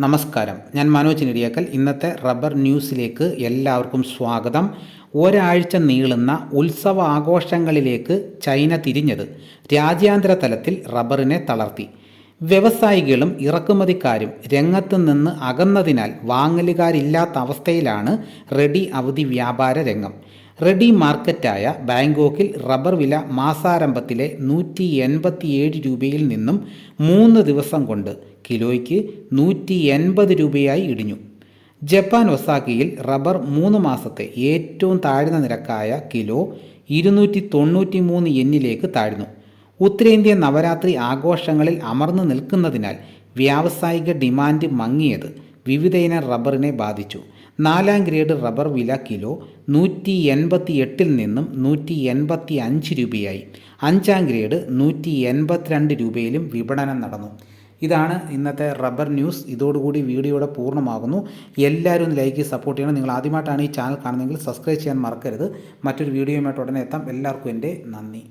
നമസ്കാരം. ഞാൻ മനോജ് നെടിയാക്കൽ. ഇന്നത്തെ റബ്ബർ ന്യൂസിലേക്ക് എല്ലാവർക്കും സ്വാഗതം. ഒരാഴ്ച നീളുന്ന ഉത്സവ ആഘോഷങ്ങളിലേക്ക് ചൈന തിരിഞ്ഞത് രാജ്യാന്തര തലത്തിൽ റബ്ബറിനെ തളർത്തി. വ്യവസായികളും ഇറക്കുമതിക്കാരും രംഗത്ത് നിന്ന് അകന്നതിനാൽ വാങ്ങലുകാരില്ലാത്ത അവസ്ഥയിലാണ് റെഡി അവധി വ്യാപാര രംഗം. റെഡി മാർക്കറ്റായ ബാങ്കോക്കിൽ റബ്ബർ വില മാസാരംഭത്തിലെ നൂറ്റി എൺപത്തിയേഴ് രൂപയിൽ നിന്നും മൂന്ന് ദിവസം കൊണ്ട് കിലോയ്ക്ക് നൂറ്റി എൺപത് രൂപയായി ഇടിഞ്ഞു. ജപ്പാൻ ഒസാക്കിയിൽ റബ്ബർ മൂന്ന് മാസത്തെ ഏറ്റവും താഴ്ന്ന നിരക്കായ കിലോ ഇരുന്നൂറ്റി തൊണ്ണൂറ്റി മൂന്ന് എന്നിലേക്ക് താഴ്ന്നു. ഉത്തരേന്ത്യൻ നവരാത്രി ആഘോഷങ്ങളിൽ അമർന്നു നിൽക്കുന്നതിനാൽ വ്യാവസായിക ഡിമാൻഡ് മങ്ങിയത് വിവിധയിനം റബ്ബറിനെ ബാധിച്ചു. നാലാം ഗ്രേഡ് റബ്ബർ വില കിലോ നൂറ്റി എൺപത്തി എട്ടിൽ നിന്നും നൂറ്റി എൺപത്തി അഞ്ച് രൂപയായി. അഞ്ചാം ഗ്രേഡ് നൂറ്റി എൺപത്തിരണ്ട് രൂപയിലും വിപണനം നടന്നു. ഇതാണ് ഇന്നത്തെ റബ്ബർ ന്യൂസ്. ഇതോടുകൂടി വീഡിയോയുടെ പൂർണമാകുന്നു. എല്ലാവരും ലൈക്ക് സപ്പോർട്ട് ചെയ്യണം. നിങ്ങൾ ആദ്യമായിട്ടാണ് ഈ ചാനൽ കാണുന്നതെങ്കിൽ സബ്സ്ക്രൈബ് ചെയ്യാൻ മറക്കരുത്. മറ്റൊരു വീഡിയോയുമായിട്ട് ഉടനെ എത്താം. എല്ലാവർക്കും എന്റെ നന്ദി.